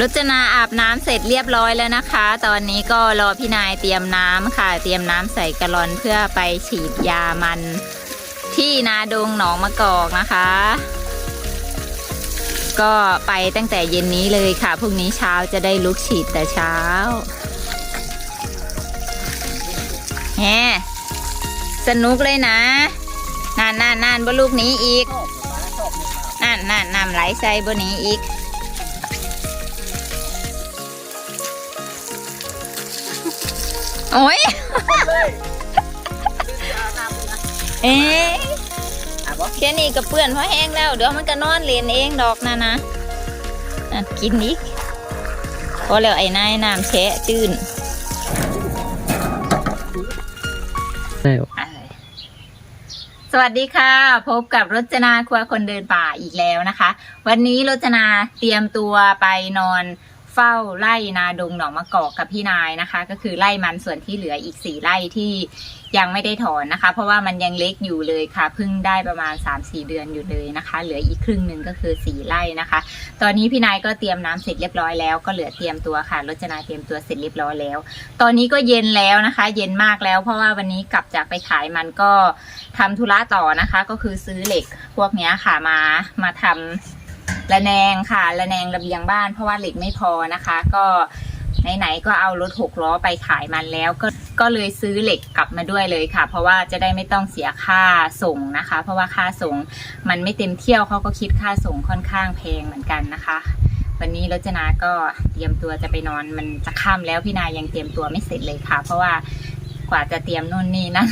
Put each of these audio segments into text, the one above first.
รจนาอาบน้ำเสร็จเรียบร้อยแล้วนะคะ ตอนนี้ก็รอพี่นายเตรียมน้ำค่ะ เตรียมน้ำใส่กะลอนเพื่อไปฉีดยามัน ที่นาดงหนองมะกอกนะคะ ก็ไปตั้งแต่เย็นนี้เลยค่ะพรุ่งนี้เช้าจะได้ลุกฉีดแต่เช้าแฮสนุกเลยนะนานนานนานบนลูกนี้อีกชอบมานั่นานนำไหลใส่บนนี้อีก โอ้ยเลยเอ๊ะอะบอสแค่นี้ก็เปื้อนเพราะแห้งแล้ว เดี๋ยวมันก็นอนเรียนเองดอกนะนะนั่นกินอีกพอแล้วไอ้นายน้ำแชะตื้นสวัสดีค่ะ พบกับรจนาครัวคนเดินป่าอีกแล้วนะคะ วันนี้รจนาเตรียมตัวไปนอน เฝ้าไร่นาดงหนองมะกอกกับพี่นายนะคะ ก็คือไร่มันส่วนที่เหลืออีกสี่ไร่ที่ยังไม่ได้ถอนนะคะ เพราะว่ามันยังเล็กอยู่เลยค่ะเพิ่งได้ประมาณ 3-4 เดือนอยู่เลยนะคะ เหลืออีกครึ่งหนึ่งก็คือสี่ไร่นะคะ ตอนนี้พี่นายก็เตรียมน้ำเสร็จเรียบร้อยแล้วก็เหลือเตรียมตัวค่ะรจนาเตรียมตัวเสร็จเรียบร้อยแล้ว ตอนนี้ก็เย็นแล้วนะคะ เย็นมากแล้ว เพราะว่าวันนี้กลับจากไปขายมันก็ทำธุระต่อนะคะ ก็คือซื้อเหล็กพวกนี้ค่ะมามาทำ ระแนงค่ะ ระแนงระเบียงบ้านเพราะว่าเหล็กไม่พอนะคะ ก็ไหนๆก็เอารถหกล้อไปขายมันแล้วก็ก็เลยซื้อเหล็กกลับมาด้วยเลยค่ะ เพราะว่าจะได้ไม่ต้องเสียค่าส่งนะคะ เพราะว่าค่าส่งมันไม่เต็มเที่ยวเขาก็คิดค่าส่งค่อนข้างแพงเหมือนกันนะคะ วันนี้รจนาก็เตรียมตัวจะไปนอนมันจะค่ำแล้วพี่นายยังเตรียมตัวไม่เสร็จเลยค่ะ เพราะว่ากว่าจะเตรียมนู่นนี่นั่น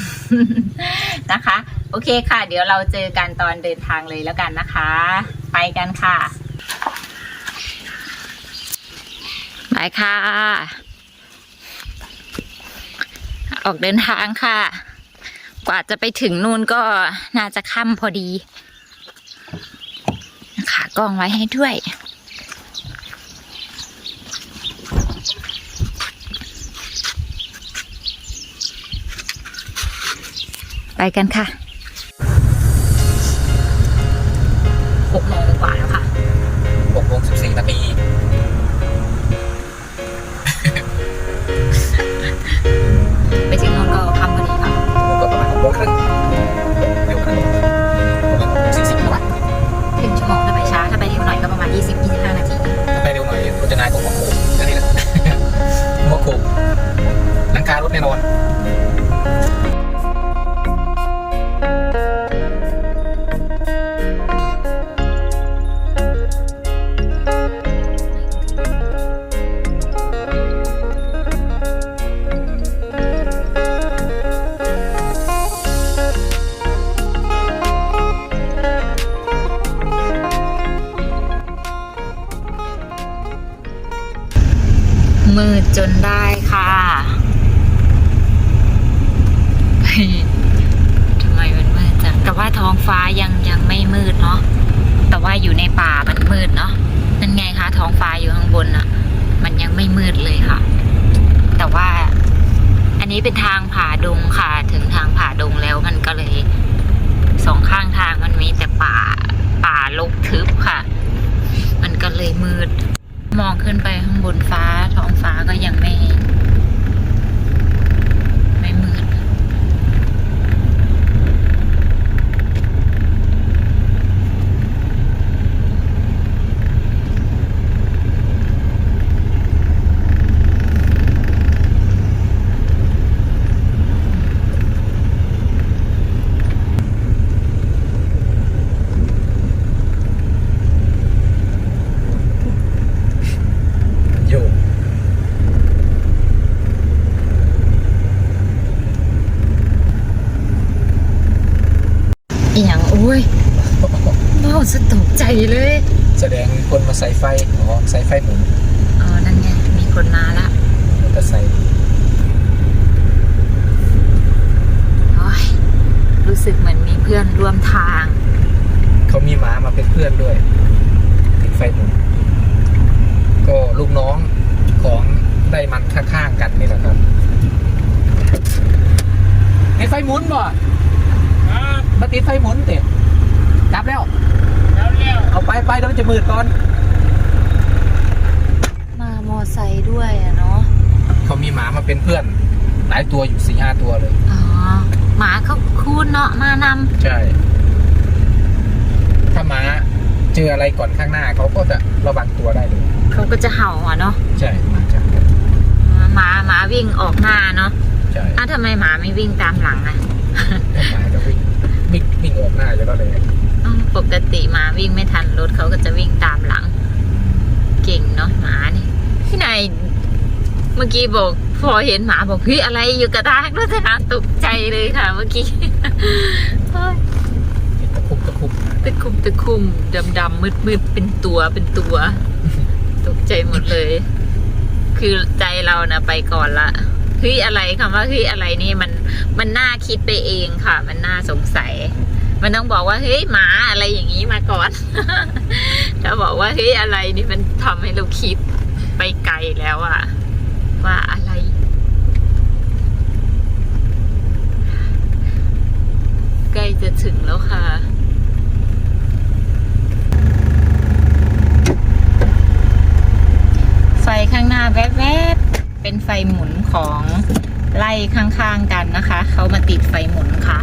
นะคะ โอเคค่ะ เดี๋ยวเราเจอกันตอนเดินทางเลยแล้วกันนะคะ ไปกันค่ะไปค่ะ ออกเดินทางค่ะ กว่าจะไปถึงนู่นก็น่าจะค่ำพอดีขากล้องไว้ให้ด้วยไปกันค่ะหกโมง อยู่ในป่ามันมืดเนาะนั่นไงคะท้องฟ้าอยู่ข้างบนอะมันยังไม่มืดเลยค่ะ แต่ว่าอันนี้เป็นทางผ่าดงค่ะ ถึงทางผ่าดงแล้วมันก็เลยสองข้างทางมันมีแต่ป่าป่าลกทึบค่ะ มันก็เลยมืด มองขึ้นไปข้างบนฟ้าท้องฟ้าก็ยังไม่ไม่ ฉัตกใจเลย แสดงมีคนมาใส่ไฟอ๋อใส่ไฟหมุนอ๋อ นั่นไง มีคนมาละก็ใส่โอ้ยรู้สึกเหมือนมีเพื่อนร่วมทาง เขามีหมามาเป็นเพื่อนด้วยติดไฟหมุน ก็ลูกน้องของได้มันข้างๆกันนี่แหละครับให้ไฟหมุนบ่มาติดไฟหมุนเตะ ดับแล้ว แล้วเร็วเอาไปไปเดี๋ยวมันจะมืดก่อน มามอไซค์ด้วยอะเนาะเขามีหมามาเป็นเพื่อน หลายตัวอยู่สี่ห้าตัวเลย อ๋อหมาเขาคูนเนาะมานำใช่ ถ้าหมาเจออะไรก่อนข้างหน้าเขาก็จะระวังตัวได้เลย เขาก็จะเห่าอะเนาะใช่หมาจะหมาหมาวิ่งออกหน้าเนาะใช่อ้าวทำไมหมาไม่วิ่งตามหลังอะหมาจะวิ่งวิ่งวิ่งออกหน้าอยู่แล้วเลยอ้าว ปกติหมาวิ่งไม่ทันรถเขาก็จะวิ่งตามหลัง เก่งเนาะหมาเนี่ยพี่นายเมื่อกี้บอก พอเห็นหมาบอกเฮ้ยอะไรอยู่กระทางรถนะตกใจเลยค่ะ เมื่อกี้เฮ้ยตะคุบตะคุบตะคุ่มตะคุ่มดำดำมืดมืดๆเป็นตัวเป็นตัว ตกใจหมดเลย คือใจเรานะไปก่อนละเฮ้ยอะไรคำว่าเฮ้ยอะไรนี่มันมันน่าคิดไปเองค่ะ มันน่าสงสัย มันต้องบอกว่าเฮ้ยหมาอะไรอย่างนี้มาก่อน ถ้าบอกว่าเฮ้ยอะไรนี่มันทำให้เราคิดไปไกลแล้วอะว่าอะไร ใกล้จะถึงแล้วค่ะไฟข้างหน้าแวบๆเป็นไฟหมุนของไล่ข้างๆกันนะคะ เขามาติดไฟหมุนค่ะ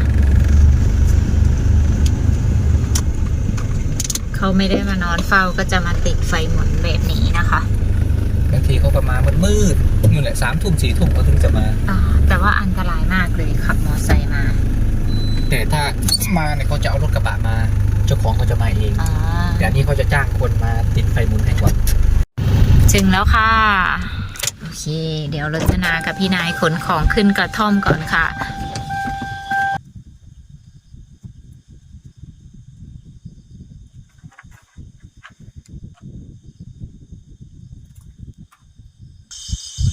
เขาไม่ได้มานอนเฝ้าก็จะมาติดไฟหมุนแบบนี้นะคะบางทีเขาก็มามืดมืดๆนู่นแหละสามทุ่มสี่ทุ่มเขาถึงจะมาอ่าแต่ว่าอันตรายมากเลยขับมอไซค์มา แต่ถ้ามาเนี่ยเขาจะเอารถกระบะมาเจ้าของเขาจะมาเองอ่าแต่อันนี้เขาจะจ้างคนมาติดไฟหมุนให้ก่อนถึงแล้วค่ะ โอเค เดี๋ยวรจนากับพี่นายขนของขึ้นกระท่อมก่อนค่ะ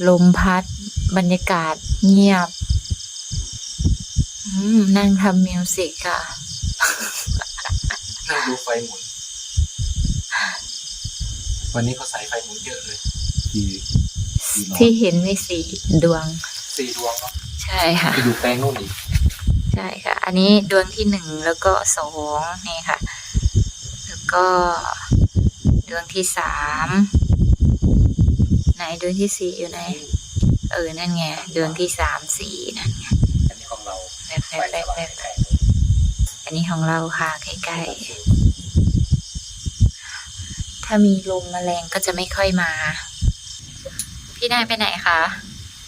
ลมพัด บรรยากาศเงียบอืมนั่งทำมิวสิกค่ะ นั่งดูไฟหมุน วันนี้เขาใส่ไฟหมุนเยอะเลยสี่สี่หลอดที่เห็นมีสี่ดวง สี่ดวงเนาะใช่ค่ะไปดูแปลงนู่นอีก ใช่ค่ะ อันนี้ดวงที่หนึ่งแล้วก็สองนี่ค่ะ แล้วก็ดวงที่สาม ไหนดวงที่สี่อยู่ไหน เออ นั่นไงดวงที่สามสี่นั่นไงอันนี้ของเราแป๊บไฟแป๊บสแป๊บว่างแป๊บอันนี้ของเราค่ะใกล้ๆ ถ้ามีลมแมลงก็จะไม่ค่อยมา พี่นายไปไหนคะ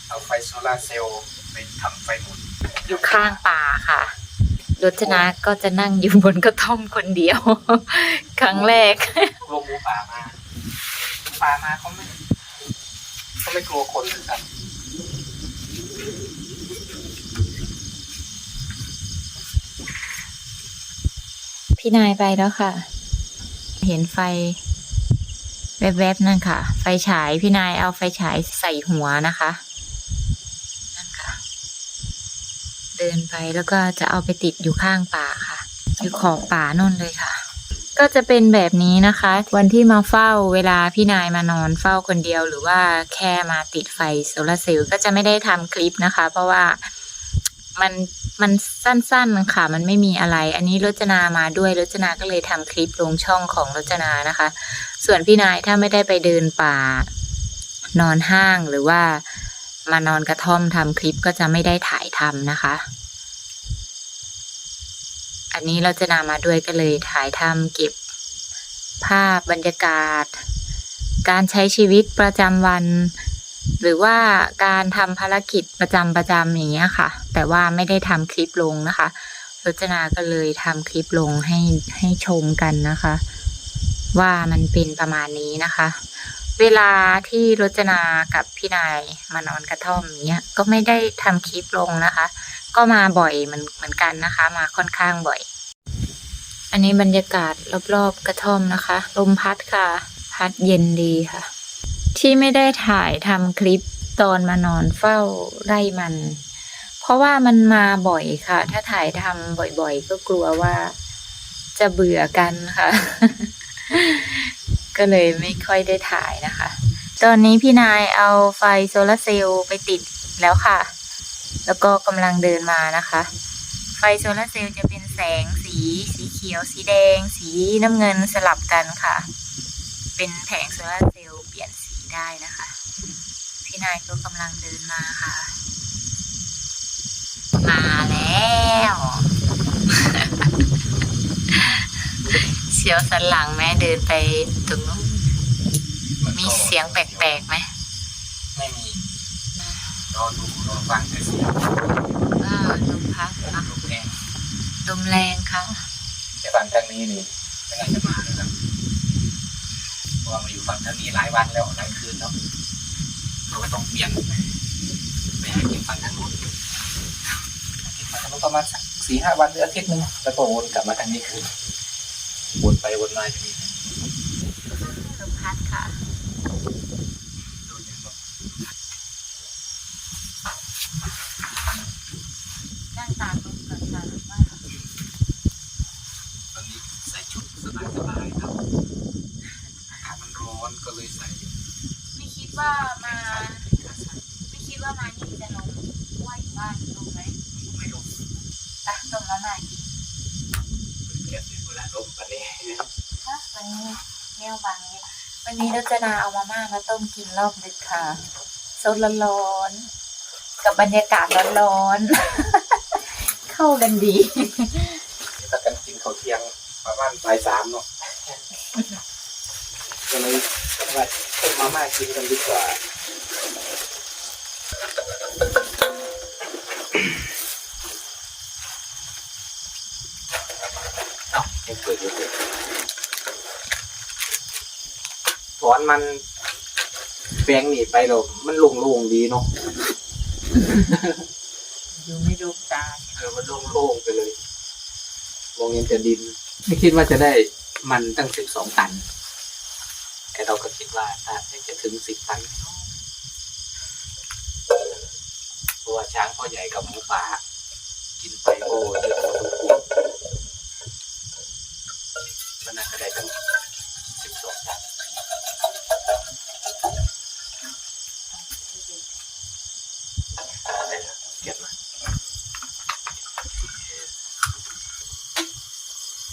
เอาไฟโซลาร์เซลล์ไปทำไฟหมุน อยู่ข้างป่าค่ะรจนาก็จะนั่งอยู่บนกระท่อมคนเดียว ครั้งแรกกลัวหมูป่ามาหมูป่ามาเขาไม่เขา ไม่กลัวคนเหมือนกันพี่นายไปแล้วค่ะ เห็นไฟ แวบๆนั่นค่ะ ไฟฉายพี่นายเอาไฟฉายใส่หัวนะคะนั่นค่ะ เดินไปแล้วก็จะเอาไปติดอยู่ข้างป่าค่ะ อยู่ขอบป่าน่นเลยค่ะ ก็จะเป็นแบบนี้นะคะ วันที่มาเฝ้าเวลาพี่นายมานอนเฝ้าคนเดียว หรือว่าแค่มาติดไฟโซลาร์เซลล์ก็จะไม่ได้ทำคลิปนะคะ เพราะว่ามันมันสั้นๆค่ะ มันไม่มีอะไร อันนี้รจนามาด้วยรจนาก็เลยทำคลิปลงช่องของรจนานะคะ ส่วนพี่นายถ้าไม่ได้ไปเดินป่า นอนห้างหรือว่ามานอนกระท่อมทำคลิปก็จะไม่ได้ถ่ายทำนะคะ อันนี้เราจะนามาด้วยก็เลยถ่ายทำเก็บภาพบรรยากาศ การใช้ชีวิตประจำวัน หรือว่าการทำภารกิจประจำประจำอย่างเงี้ยค่ะ แต่ว่าไม่ได้ทำคลิปลงนะคะรจนาก็เลยทำคลิปลงให้ให้ชมกันนะคะ ว่ามันเป็นประมาณนี้นะคะ เวลาที่รจนากับพี่นายมานอนกระท่อมเงี้ยก็ไม่ได้ทำคลิปลงนะคะ ก็มาบ่อยเหมือนเหมือนกันนะคะ มาค่อนข้างบ่อย อันนี้บรรยากาศรอบๆกระท่อมนะคะ ลมพัดค่ะ พัดเย็นดีค่ะ ที่ไม่ได้ถ่ายทำคลิปตอนมานอนเฝ้าไร่มัน เพราะว่ามันมาบ่อยค่ะ ถ้าถ่ายทำบ่อยๆ ก็กลัวว่า จะเบื่อกันค่ะ ก็เลยไม่ค่อยได้ถ่ายนะคะ ตอนนี้พี่นายเอาไฟโซลาร์เซลล์ไปติดแล้วค่ะ แล้วก็กำลังเดินมานะคะ ไฟโซลาร์เซลล์จะเป็นแสงสี สีเขียว สีแดง สีน้ำเงินสลับกันค่ะ เป็นแผงโซลาร์เซลล์เปลี่ยนสีได้นะคะ พี่นายก็กำลังเดินมาค่ะ มาแล้วเสียวสันหลังแม่เดินไปตรงนู้นนมีก็เสียงแปลกๆไหมไม่มี รอดูรอฟังแต่เสียงว้าวลมพัดค่ะลมแรงลมแรงค่ะแต่ฝั่งทางนี้นี่ไม่น่าจะมานะครับเพราะว่ามาอยู่ฝั่งทางนี้หลายวันแล้วหลายคืนแล้วเราก็ต้องเปลี่ยนไปหากินฝั่งทางนู้นกินฝั่งทางนู้นประมาณสักสี่ห้าวันหรืออาทิตย์หนึงแล้วก็วนกลับมาทางนี้คืนวนไปวนมาอย่างนี้ ลมพัดค่ะ ดูอย่างแบบ นั่งตากลมก่อนค่ะว่า ตอนนี้ใส่ชุดสบายๆครับอากาศมันร้อนก็เลยใส่ ไมามา ไม่คิดว่ามานี่จะลงว่าอยู่บ้านลงไหมไม่ลงอะต้มมาม่ากินแก๊สเวลาลมปันนี้ค่ะวันนี้แนวบางเนี่ยวันนี้เราจะนาเอามาม่ามาต้มกินรอบดึกค่ะสดร้อนๆกับบรรยากาศร้อนๆเข้ากันดีถ้ากันกินข้าวเที่ยงประมาณบ่ายสามเนาะก็เลยว่าต้ มมาม่ากินกันดีกว่าเอ้ายังเปิดอยู่เลยถอนมันแปลงหนีไปแล้วมันโล่งๆดีเนาะดูไม่ดูตาเออมันโล่งๆไปเลยมองเห็นแต่ดิน ไม่คิดว่าจะได้มันตั้งสิบสองตัน แต่เราก็คิดว่าถ้าจะถึงสิบตันตัวช้างพ่อใหญ่กับหมูป่า กินไปโอ้เยอะพอสมควรมันน่าจะได้ตั้งสิบสองตันบมา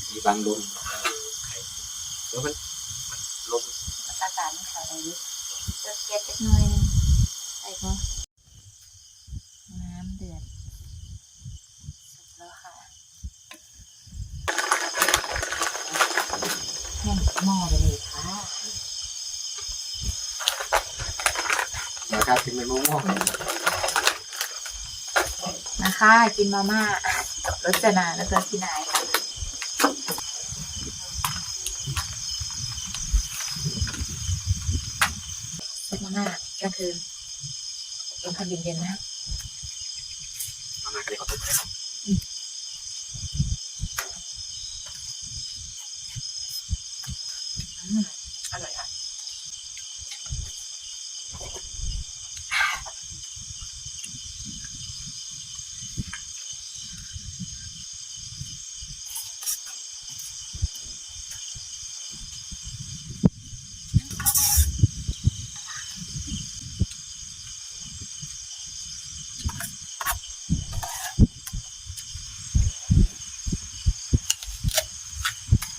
มีบางลมแล้วมันลม อากาศไม่ขาวเลยจะเก็บเล็กน้อยนึงไอ้ก็น้ำเดือดสุกแล้วค่ะแห้งหม้อไปเลยค่ะนะครับถึงเป็นมะม่วงนะคะ กินมาม่ากับรสนาแล้วก็พี่นายค่ะรสมา กก็คือลมพัดเย็นๆนะ มามากันเลยขอตัวไปครับ อืมอร่อยค่ะ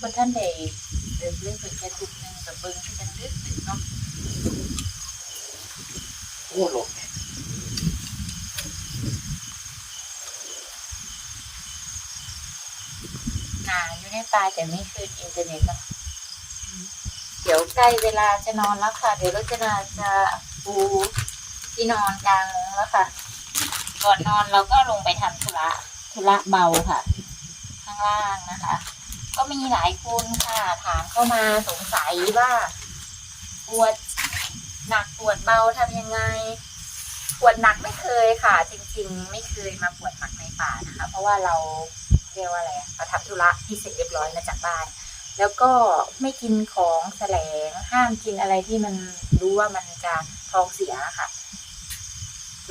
บน ท่านใดเดินเรื่องเป็นแค่ทุกหนึ่งกับเบิ้งที่กันดึกดึกเนาะโอ้ลมเนี่ยหนาอยู่ในปลายแต่ไม่คืนอินเทอร์เน็ตเนาะเดี๋ยวใกล้เวลาจะนอนแล้วค่ะ เดี๋ยวรจนาจะปูที่นอนกลางแล้วค่ะ ก่อนนอนเราก็ลงไปทำธุระธุระเบาค่ะ ข้างล่างนะคะ ก็มีหลายคนค่ะ ถามเข้ามาสงสัยว่าปวดหนักปวดเบาทำยังไง ปวดหนักไม่เคยค่ะ จริง ๆ ไม่เคยมาปวดหนักในป่านะคะ เพราะว่าเราเรียกว่าอะไรอะเราทำธุระที่เสร็จเรียบร้อยมาจากบ้าน แล้วก็ไม่กินของแสลงห้ามกินอะไรที่มันรู้ว่ามันจะท้องเสียค่ะ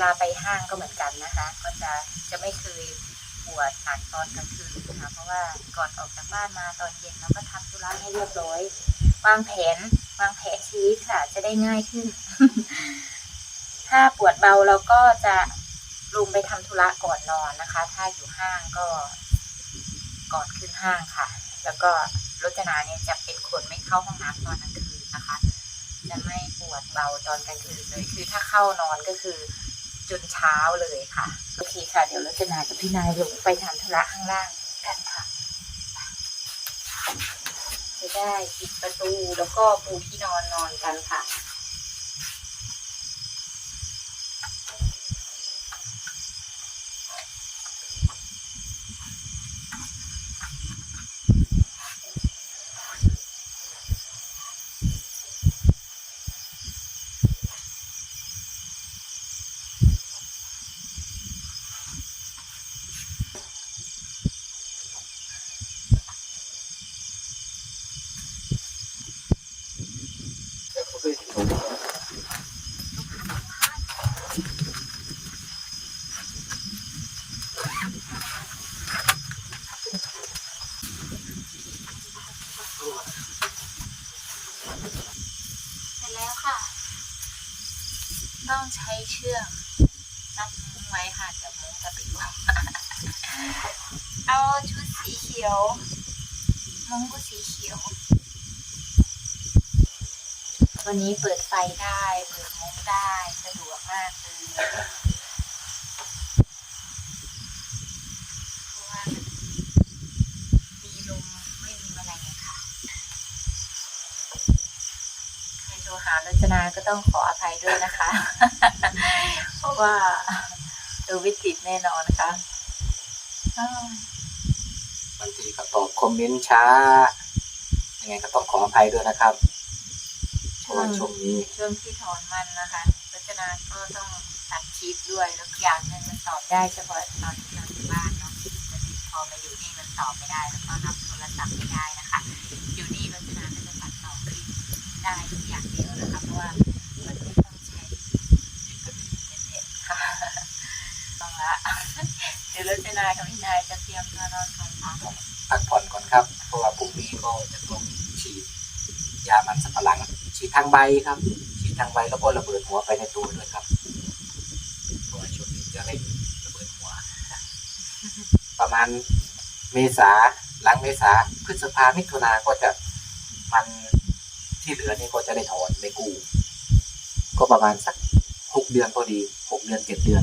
ลาไปห้างก็เหมือนกันนะคะ ก็จะจะไม่เคย ปวดหนักตอนกลางคืนนะคะเพราะว่าก่อนออกจากบ้านมาตอนเย็นเราก็ทำธุระให้เรียบร้อยวางแผนวางแผนชีวิตค่ะ จะได้ง่ายขึ้น ถ้าปวดเบาเราก็จะลงไปทำธุระก่อนนอนนะคะ ถ้าอยู่ห้างก็ก่อนขึ้นห้างค่ะ แล้วก็รจนาเนี่ยจะเป็นคนไม่เข้าห้องน้ำตอนกลางคืนนะคะ จะไม่ปวดเบาตอนกลางคืนเลย คือถ้าเข้านอนก็คือ จนเช้าเลยค่ะ โอเคค่ะ เดี๋ยวเราจะนากับพี่นายลงไปทำธุระข้างล่างกันค่ะจะได้ปิดประตูแล้วก็ปูที่นอนนอนกันค่ะ เสร็จแล้วค่ะ ต้องใช้เชือกรัดมุ้งไว้ค่ะ เดี๋ยวมุ้งจะปิดไว้ เอาชุดสีเขียว มุ้งก็สีเขียว วันนี้เปิดไฟได้ เปิดมุ้งได้สะดวกมากเลยเพราะว่ามันมีลมไม่มีแมลงค่ะใครโทรหารจนาก็ต้องขออภัยด้วยนะคะ เพราะว่าดูวิจิตรแน่นอนนะคะอ้าวบางทีก็ตอบคอมเมนต์ช้ายังไงก็ต้องขออภัยด้วยนะครับเพราะ ว่าช่วงนี้ช่วงที่ถอนมันนะคะรจนาก็ต้องตัดคลิปด้วยแล้วอย่างหนึงมันตอบได้เฉพาะตอนที่เราอยู่บ้านเนาะแต่พอมาอยู่นี่มันตอบไม่ได้แล้วก็รับโทรศัพท์ไม่ได้นะคะ อยู่นี่รจนาก็จะตัดต่อคลิปได้อย่างเดียวนะคะเพราะว่ามันไม่ต้องใช้อินเทอร์เน็ตค่ะต้องละเดี๋ยวรจนากับพี่นายจะเตรียมตัวนอนก่อนค่ะพักผ่อนก่อนครับ เพราะว่าพรุ่งนี้ก็จะต้องฉีดยามันสับปะหลัง ฉีดทางใบครับ ฉีดทางใบแล้วก็ระเบิดหัวไปในตัวด้วยครับเพราะว่าช่วงนี้จะเร่งระเบิดหัว ประมาณเมษาหลังเมษาพฤษภามิถุนาก็จะมันที่เหลือนี่ก็จะได้ถอนได้กู้ก็ประมาณสักหกเดือนพอดีหกเดือนเจ็ดเดือน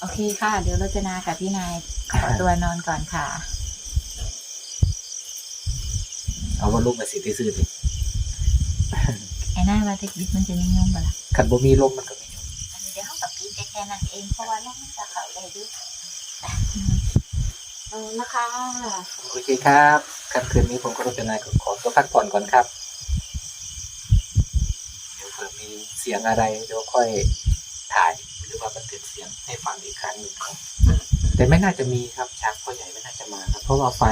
โอเคค่ะ เดี๋ยวรจนากับพี่นายขอตัวนอนก่อนค่ะ เอาว่าลูกมาสิที่ซื้อสิ ไอ้หน้าว่าเทคนิคมันจะยุ่งๆปะล่ะขันบ่มีลมมันก็มีอยู่อันนี้เดี๋ยวเขากับปีแค่นั้นเองเพราะว่าเราไม่จะเขาเลยด้วยเออนะคะโอเคครับค่ำคืนนี้ผมก็รจนายก็ขอตัวพักผ่อนก่อนครับ เดี๋ยวเผื่อมีเสียงอะไรเดี๋ยวค่อยถ่ายหรือว่าบันทึกเสียงให้ฟังอีกครั้งหนึ่งครับแต่ไม่น่าจะมีครับช้างพ่อใหญ่ไม่น่าจะมาครับ เพราะว่าไฟ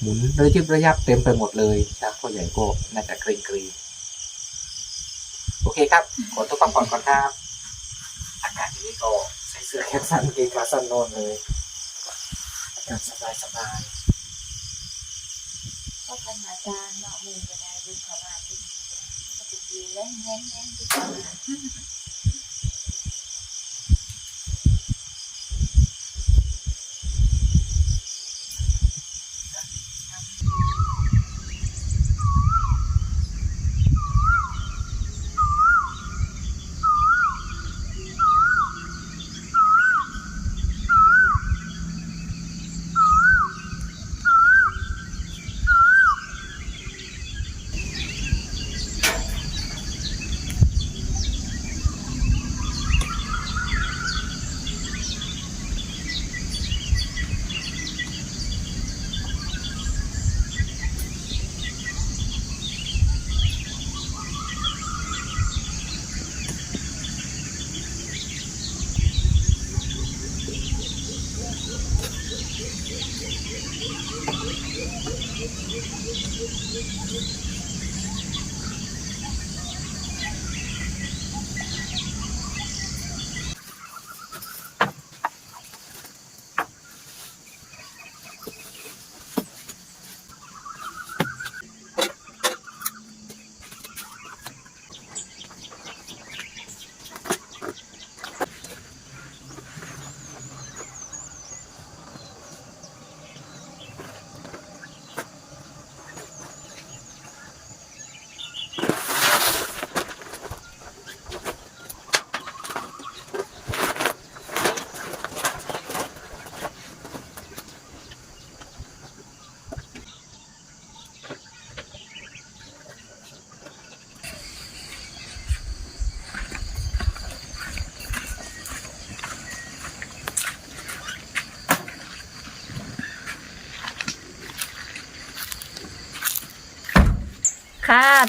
หมุนระยิบระยับเต็มไปหมดเลยช้างพ่อใหญ่ก็น่าจะเกรงเกรง โอเคครับขอตัวพักผ่อนก่อนครับ อากาศที่นี่ก็ใส่เสื้อแขนสั้นเกงขาสั้นนอนเลยอากาศสบายสบายก็เป็นอาจารย์เนาะมือจะได้ดูประมาณที่มันจะเป็นดีเล่นเล่นเล่นดีกว่า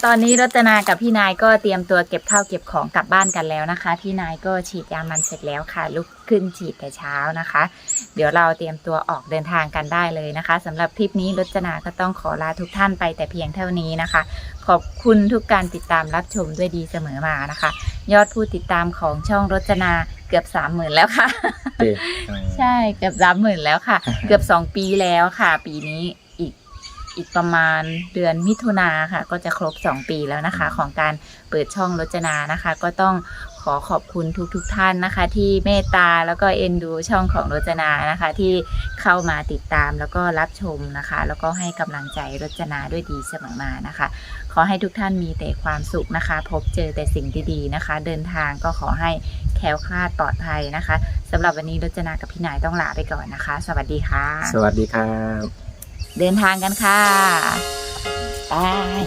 ตอนนี้รจนากับพี่นายก็เตรียมตัวเก็บข้าวเก็บของกลับบ้านกันแล้วนะคะ พี่นายก็ฉีดยามันเสร็จแล้วค่ะลุกขึ้นฉีดแต่เช้านะคะ เดี๋ยวเราเตรียมตัวออกเดินทางกันได้เลยนะคะสำหรับคลิปนี้รจนาก็ต้องขอลาทุกท่านไปแต่เพียงเท่านี้นะคะ ขอบคุณทุกการติดตามรับชมด้วยดีเสมอมานะคะ ยอดผู้ติดตามของช่องรจนาเกือบสามหมื่นแล้วค่ะเจ๊ใช่เกือบสามหมื่นแล้วค่ะ เกือบสองปีแล้วค่ะ ปีนี้ อีกอีกประมาณเดือนมิถุนาค่ะ ก็จะครบสองปีแล้วนะคะ ของการเปิดช่องรจนานะคะ ก็ต้องขอขอบคุณทุกๆทท่านนะคะ ที่เมตตาแล้วก็เอ็นดูช่องของรจนานะคะ ที่เข้ามาติดตามแล้วก็รับชมนะคะ แล้วก็ให้กำลังใจรจนาด้วยดีเสมอมานะคะ ขอให้ทุกท่านมีแต่ความสุขนะคะ พบเจอแต่สิ่งดีๆนะคะ เดินทางก็ขอให้แคล้วคลาดปลอดภัยนะคะสำหรับวันนี้รจนากับพี่นายต้องลาไปก่อนนะคะ สวัสดีค่ะ สวัสดีครับ เดินทางกันค่ะบาย